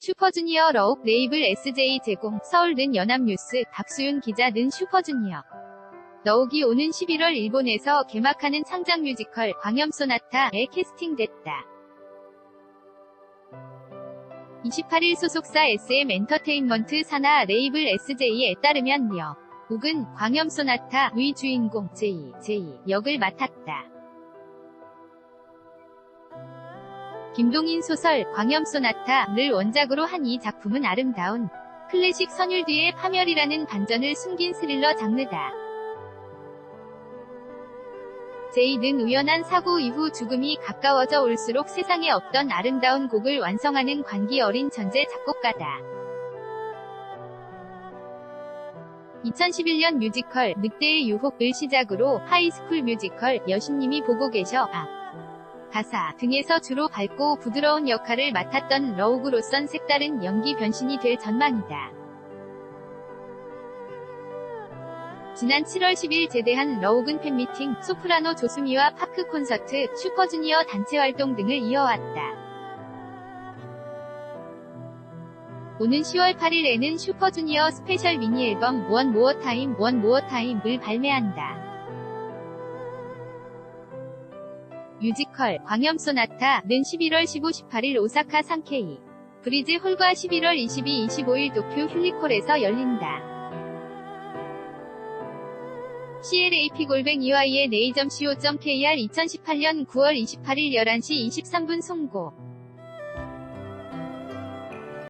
슈퍼주니어 러욱 레이블 SJ 제공 서울 는 연합뉴스 박수윤 기자 는 슈퍼주니어 러욱이 오는 11월 일본에서 개막하는 창작 뮤지컬 광염소나타에 캐스팅됐다. 28일 소속사 SM 엔터테인먼트 산하 레이블 SJ에 따르면 여 욱은 광염소나타의 주인공 제이 제이 역을 맡았다. 김동인 소설 광염소나타를 원작으로 한 이 작품은 아름다운 클래식 선율 뒤에 파멸이라는 반전을 숨긴 스릴러 장르다. 제이는 우연한 사고 이후 죽음이 가까워져 올수록 세상에 없던 아름다운 곡을 완성하는 관기 어린 천재 작곡가다. 2011년 뮤지컬 늑대의 유혹을 시작으로 하이스쿨 뮤지컬 여신님이 보고 계셔 아 가사 등에서 주로 밝고 부드러운 역할을 맡았던 러욱으로선 색다른 연기 변신이 될 전망이다. 지난 7월 10일 제대한 러욱은 팬미팅, 소프라노 조수미와 파크 콘서트, 슈퍼주니어 단체 활동 등을 이어왔다. 오는 10월 8일에는 슈퍼주니어 스페셜 미니 앨범 원 모어 타임 원 모어 타임을 발매한다. 뮤지컬 광염소나타는 11월 15, 18일 오사카 상케이 브리즈 홀과 11월 22, 25일 도쿄 힐리콜에서 열린다. CLAP 골뱅 EY의 네이점 co.kr 2018년 9월 28일 11시 23분 송고